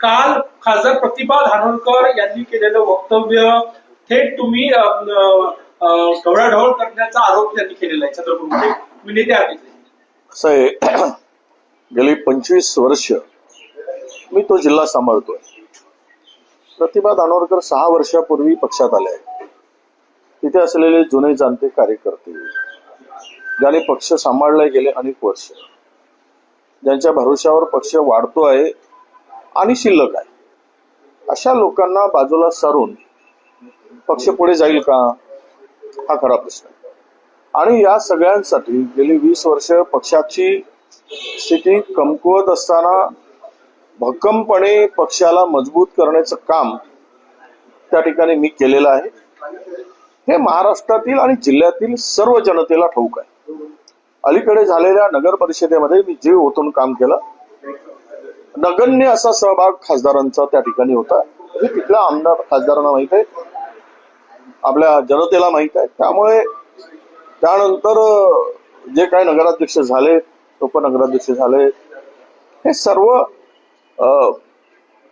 काल खासदार प्रतिभा धानोरकर यांनी केलेलं वक्तव्य थेट तुम्ही ढवळाढवळ करण्याचा आरोप त्यांनी केलेला आहे चंद्रपूरमध्ये. मी नेते असं आहे. गेली पंचवीस वर्ष मी तो जिल्हा सांभाळतोय. प्रतिभा दानोरकर सहा वर्षापूर्वी पक्षात आले आहेत. तिथे असलेले जुने जाणते कार्यकर्ते ज्याने पक्ष सांभाळले गेले अनेक वर्ष. ज्यांच्या भरोश्यावर पक्ष वाढतो आहे आणि शिल्लक आहे. अशा लोकांना बाजूला सारून पक्ष पुढे जाईल का? हा खरा प्रश्न. आणि या सगळ्यांसाठी गेली वीस वर्ष पक्षाची स्थिती कमकुवत असताना भक्कमपणे पक्षाला मजबूत करण्याचं काम त्या ठिकाणी मी केलेलं आहे. हे महाराष्ट्रातील आणि जिल्ह्यातील सर्व जनतेला ठाऊक आहे. अलीकडे झालेल्या नगर परिषदेमध्ये मी जीव ओतून काम केलं नगण्य असा सहभाग खासदारांचा त्या ठिकाणी होता. हे तिथल्या आमदार खासदारांना माहीत आहे. आपल्या जनतेला माहीत आहे. त्यामुळे त्यानंतर जे काही नगराध्यक्ष झाले उपनगराध्यक्ष झाले हे सर्व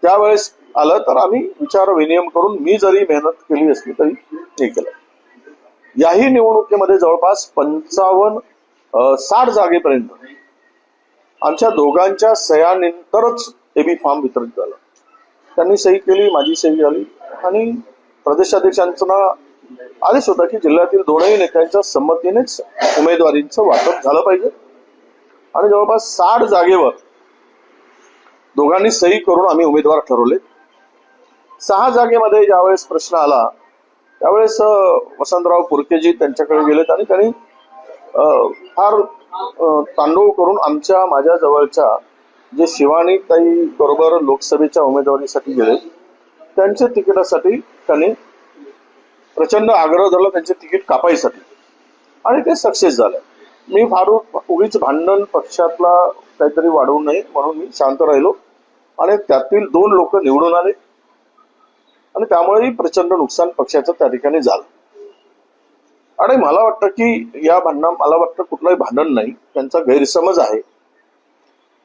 त्यावेळेस आलं तर आम्ही विचार विनिमय करून मी जरी मेहनत केली असली तरी हे केलं. याही निवडणुकीमध्ये जवळपास पंचावन्न साठ जागेपर्यंत आमच्या दोघांच्या सह्यानंतरच एबी फॉर्म वितरित झालं. त्यांनी सही केली माझी सही झाली. आणि प्रदेशाध्यक्षांचा आदेश होता की जिल्ह्यातील दोनही नेत्यांच्या संमतीनेच उमेदवारींचं वाटप झालं पाहिजे. आणि जवळपास साठ जागेवर दोघांनी सही करून आम्ही उमेदवार ठरवले. सहा जागेमध्ये ज्यावेळेस प्रश्न आला त्यावेळेस वसंतराव पुरकेजी त्यांच्याकडे गेलेत आणि त्यांनी फार तांडूळ करून आमच्या माझ्या जवळच्या जे शिवानी ताई बरोबर लोकसभेच्या उमेदवारीसाठी गेले त्यांच्या तिकिटासाठी त्यांनी प्रचंड आग्रह धरला त्यांचे तिकीट कापायसाठी. आणि ते सक्सेस झालं. मी फार उगीच भांडण पक्षातला काहीतरी वाढवू नये म्हणून मी शांत राहिलो. आणि त्यातील दोन लोक निवडून आले. आणि त्यामुळेही प्रचंड नुकसान पक्षाचं त्या ठिकाणी झालं. आणि मला वाटतं की या भांडणा मला वाटतं कुठलंही भांडण नाही. त्यांचा गैरसमज आहे.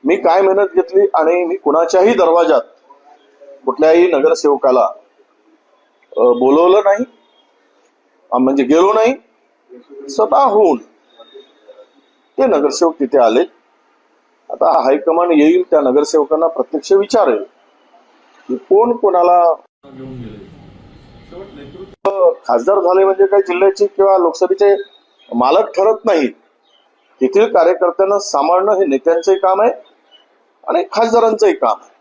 मी काय मेहनत घेतली आणि मी कुणाच्याही दरवाजात कुठल्याही नगरसेवकाला बोलवलं नाही म्हणजे गेलो नाही स्वतः होऊन ते नगरसेवक तिथे आले. आता हायकमांड येईल त्या नगरसेवकांना प्रत्यक्ष विचारेल की कोण कोणाला खासदार झाले म्हणजे काय जिल्ह्याचे किंवा लोकसभेचे मालक ठरत नाही. तेथील कार्यकर्त्यांना सांभाळणं हे नेत्यांचंही काम आहे आणि खासदारांचंही काम आहे.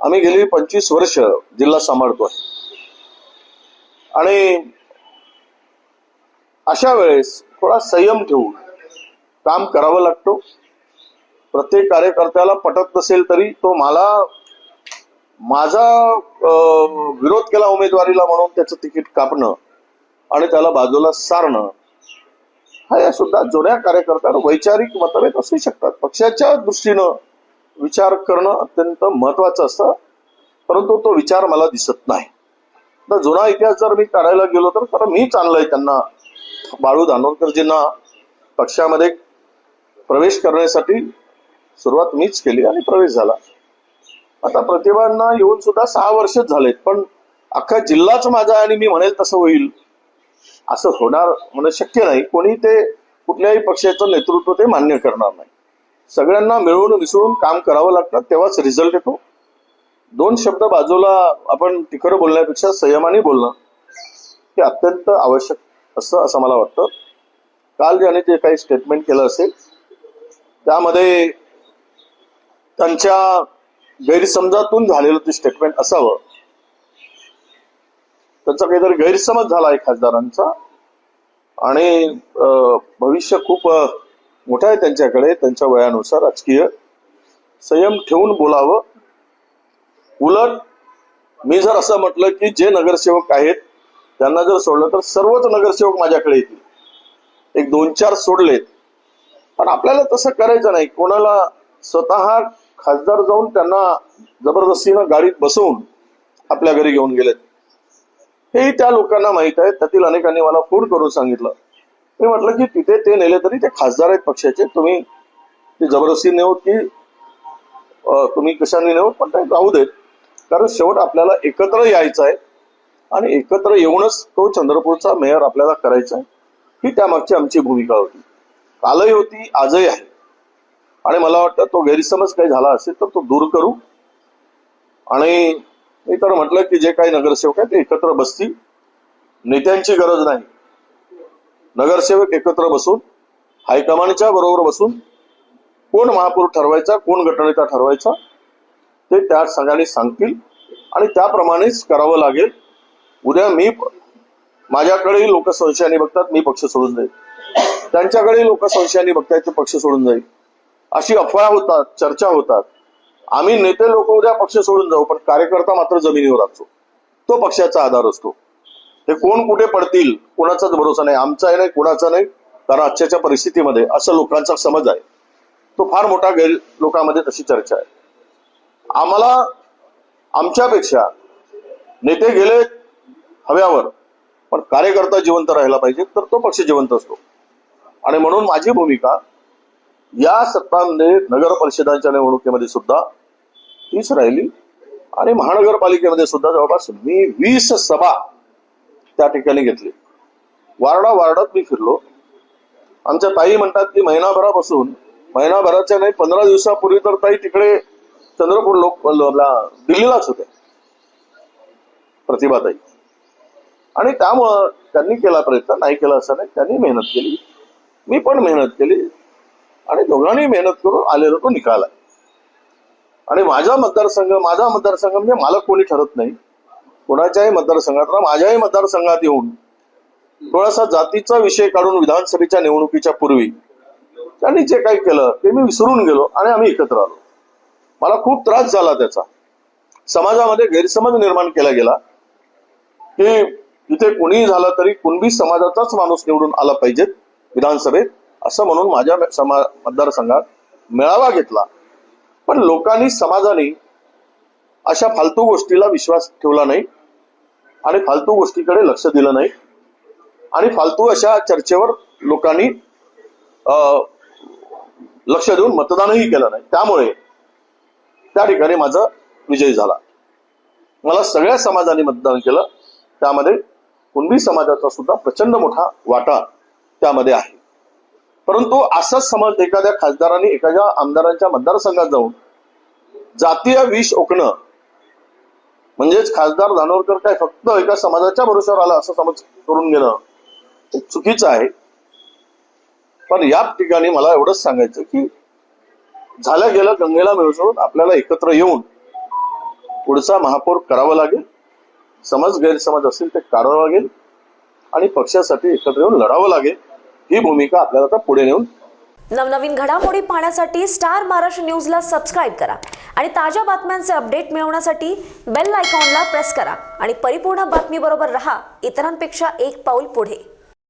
आम्ही गेली पंचवीस वर्ष जिल्हा सांभाळतोय. आणि अशा वेळेस थोडा संयम ठेवून काम करावं लागतो. प्रत्येक कार्यकर्त्याला पटत नसेल तरी तो मला माझा विरोध केला उमेदवारीला म्हणून त्याचं तिकीट कापणं आणि त्याला बाजूला सारणं हा या सुद्धा जुन्या कार्यकर्त्यांना वैचारिक मतभेद असू शकतात. पक्षाच्या दृष्टीनं विचार करणं अत्यंत महत्वाचं असतं परंतु तो विचार मला दिसत नाही. तर जुना इतिहास जर मी काढायला गेलो तर तर मीच आणलंय त्यांना. बाळू धानोरकरजींना पक्षामध्ये प्रवेश करण्यासाठी सुरुवात मीच केली आणि प्रवेश झाला. आता प्रतिभांना येऊन सुद्धा सहा वर्षच झालेत पण अख्खा जिल्हाच माझा आणि मी म्हणेल तसं होईल. असं होणार म्हणणं शक्य नाही. कोणी ते कुठल्याही पक्षाचं नेतृत्व ते मान्य करणार नाही. सगळ्यांना मिळून मिसळून काम करावं लागतं तेव्हाच रिझल्ट येतो. दोन शब्द बाजूला आपण तिखर बोलण्यापेक्षा संयमाने बोलणं हे अत्यंत आवश्यक असतं असं मला वाटतं. काल ज्याने जे काही स्टेटमेंट केलं असेल त्यामध्ये त्यांच्या गैरसमजातून झालेलं ते स्टेटमेंट असावं. त्यांचा काहीतरी गैरसमज झाला आहे खासदारांचा. आणि भविष्य खूप मोठं आहे त्यांच्याकडे त्यांच्या वयानुसार राजकीय. संयम ठेवून बोलावं. उलट मी जर असं म्हटलं की जे नगरसेवक आहेत त्यांना जर सोडलं तर सर्वच नगरसेवक माझ्याकडे येतील. एक दोन चार सोडलेत. पण आपल्याला तसं करायचं नाही. कोणाला स्वतः खासदार जाऊन त्यांना जबरदस्तीनं गाडीत बसवून आपल्या घरी घेऊन गेलेत. हेही त्या लोकांना माहीत आहे. त्यातील अनेकांनी मला फोन करून सांगितलं. मी म्हटलं की तिथे ते नेले तरी ते खासदार आहेत पक्षाचे. तुम्ही ते जबरदस्ती नेऊ की तुम्ही कशाने नेऊ? पण ते राहू देत. कारण शेवट आपल्याला एकत्र यायचं आहे. आणि एकत्र येऊनच तो चंद्रपूरचा मेयर आपल्याला करायचा आहे. ही त्यामागची आमची भूमिका होती. कालही होती आजही आहे. आणि मला वाटतं तो गैरसमज काही झाला असेल तर तो दूर करू. आणि मी तर म्हटलं की जे काही नगरसेवक आहेत ते एकत्र बसतील. नेत्यांची गरज नाही. नगरसेवक एकत्र बसून हायकमांडच्या बरोबर बसून कोण महापौर ठरवायचा कोण गटनेता ठरवायचा ते त्या सगळ्यांनी सांगतील. आणि त्याप्रमाणेच करावं लागेल. उद्या मी माझ्याकडेही लोक संशयाने बघतात मी पक्ष सोडून जाईल. त्यांच्याकडेही लोक संशयाने बघतायत ते पक्ष सोडून जाईल. अशी अफवा होतात चर्चा होतात. आम्ही नेते लोक उद्या पक्ष सोडून जाऊ पण कार्यकर्ता मात्र जमिनीवर असतो. तो पक्षाचा आधार असतो. हे कोण कुठे पडतील कोणाचाच भरोसा नाही. आमचा नाही कोणाचा नाही. कारण आजच्या परिस्थितीमध्ये असं लोकांचा समज आहे. तो फार मोठा गैर लोकांमध्ये तशी चर्चा आहे. आम्हाला आमच्यापेक्षा नेते गेले हव्यावर पण कार्यकर्ता जिवंत राहायला पाहिजे तर तो पक्ष जिवंत असतो. आणि म्हणून माझी भूमिका या सत्तांमध्ये नगर परिषदांच्या निवडणुकीमध्ये सुद्धा तीच राहिली. आणि महानगरपालिकेमध्ये सुद्धा जवळपास मी वीस सभा त्या ठिकाणी घेतली. वार्डा वार्डात मी फिरलो. आमच्या ताई म्हणतात की महिनाभरापासून महिनाभराच्या नाही पंधरा दिवसापूर्वी तर ताई तिकडे चंद्रपूर लोक दिल्लीलाच होते प्रतिभाताई. आणि त्यामुळं त्यांनी केला प्रयत्न नाही केला असं नाही त्यांनी मेहनत केली. मी पण मेहनत केली. आणि दोघांनी मेहनत करून आलेला तो निकाल आहे. आणि माझा मतदारसंघ माझा मतदारसंघ म्हणजे मला कोणी ठरत नाही. कोणाच्याही मतदारसंघात माझ्याही मतदारसंघात येऊन थोडासा जातीचा विषय काढून विधानसभेच्या निवडणुकीच्या पूर्वी त्यांनी जे काही केलं ते मी विसरून गेलो आणि आम्ही एकत्र आलो. मला खूप त्रास झाला त्याचा. समाजामध्ये गैरसमज निर्माण केला गेला. की इथे कुणीही झालं तरी कुणबी समाजाचाच माणूस निवडून आला पाहिजेत विधानसभेत. असं म्हणून माझ्या समा मतदारसंघात मेळावा घेतला. पण लोकांनी समाजाने अशा फालतू गोष्टीला विश्वास ठेवला नाही आणि फालतू गोष्टीकडे लक्ष दिलं नाही आणि फालतू अशा चर्चेवर लोकांनी अं, लक्ष देऊन मतदानही केलं नाही. त्यामुळे त्या ठिकाणी माझा विजय झाला. मला सगळ्या समाजाने मतदान केलं. त्यामध्ये कुणबी समाजाचा सुद्धा प्रचंड मोठा वाटा त्यामध्ये आहे. परंतु असाच समज एखाद्या खासदारांनी एखाद्या आमदारांच्या मतदारसंघात जाऊन जातीय विष ओकणं. म्हणजेच खासदार धानोरकर काय फक्त एका समाजाच्या भरोश्यावर आला असं समज करून घेणं ते चुकीचं आहे. पण या ठिकाणी मला एवढंच सांगायचं की झालं गेलं गंगेला मिळून आपल्याला एकत्र येऊन पुढचा महापौर करावा लागेल. समज गैरसमज असेल ते काढावं लागेल. आणि पक्षासाठी एकत्र येऊन लढावं लागेल. ही भूमिका आपल्याला आता पुढे नेऊन नवनवीन घडामोडी पाहण्यासाठी स्टार महाराष्ट्र न्यूजला सबस्क्राईब करा. आणि ताज्या बातम्यांचे अपडेट मिळवण्यासाठी बेल आयकॉनला प्रेस करा. आणि परिपूर्ण बातमीबरोबर रहा. इतरांपेक्षा एक पाऊल पुढे.